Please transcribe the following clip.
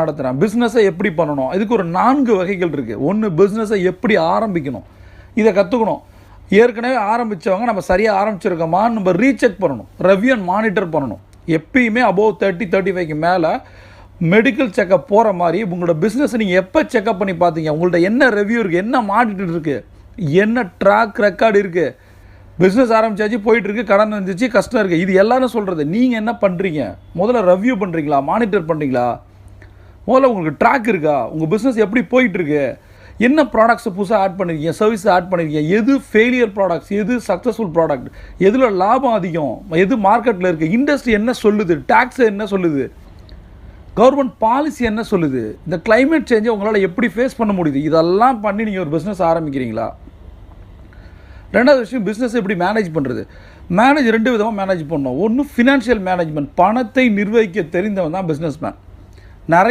நடத்துகிறேன் பிஸ்னஸை எப்படி பண்ணணும்? இதுக்கு ஒரு நான்கு வகைகள் இருக்குது ஒன்று பிஸ்னஸை எப்படி ஆரம்பிக்கணும்? இதை கற்றுக்கணும் ஏற்கனவே ஆரம்பித்தவங்க நம்ம சரியாக ஆரம்பிச்சிருக்கோமான்னு நம்ம ரீசெக் பண்ணணும். ரெவ்யூ அண்ட் மானிட்டர் பண்ணணும். எப்பயுமே அபோவ் தேர்ட்டி தேர்ட்டி ஃபைவ்க்கு மேலே மெடிக்கல் செக்கப் போகிற மாதிரி உங்களோட பிஸ்னஸ் நீங்கள் எப்போ செக்அப் பண்ணி பார்த்தீங்க? உங்கள்ட்ட என்ன ரெவ்யூ இருக்குது என்ன மானிட்டர் இருக்குது என்ன ட்ராக் ரெக்கார்டு இருக்குது பிஸ்னஸ் ஆரம்பிச்சாச்சு போயிட்டுருக்கு கடன் வந்துச்சு கஷ்டம் இருக்குது இது எல்லாரும் சொல்கிறது நீங்கள் என்ன பண்ணுறீங்க முதல்ல ரெவ்யூ பண்ணுறீங்களா மானிட்டர் பண்ணுறீங்களா முதல்ல உங்களுக்கு ட்ராக் இருக்கா? உங்கள் பிஸ்னஸ் எப்படி போயிட்டுருக்கு? என்ன ப்ராடக்ட்ஸை புதுசாக ஆட் பண்ணியிருக்கீங்க சர்வீஸ் ஆட் பண்ணியிருக்கீங்க எது ஃபெயிலியர் ப்ராடக்ட்ஸ் எது சக்ஸஸ்ஃபுல் ப்ராடக்ட் எதில் லாபம் அதிகம்? எது மார்க்கெட்டில் இருக்குது இண்டஸ்ட்ரி என்ன சொல்லுது? டேக்ஸ் என்ன சொல்லுது? கவர்மெண்ட் பாலிசி என்ன சொல்லுது? இந்த கிளைமேட் சேஞ்சை உங்களால் எப்படி ஃபேஸ் பண்ண முடியுது? இதெல்லாம் பண்ணி நீங்கள் ஒரு பிஸ்னஸ் ஆரம்பிக்கிறீங்களா? ரெண்டாவது விஷயம் பிஸ்னஸ் எப்படி மேனேஜ் பண்ணுறது மேனேஜ் ரெண்டு விதமாக மேனேஜ் பண்ணணும். ஒன்று ஃபினான்ஷியல் மேனேஜ்மெண்ட் பணத்தை நிர்வகிக்க தெரிந்தவன் தான் பிஸ்னஸ் மேன் நிறைய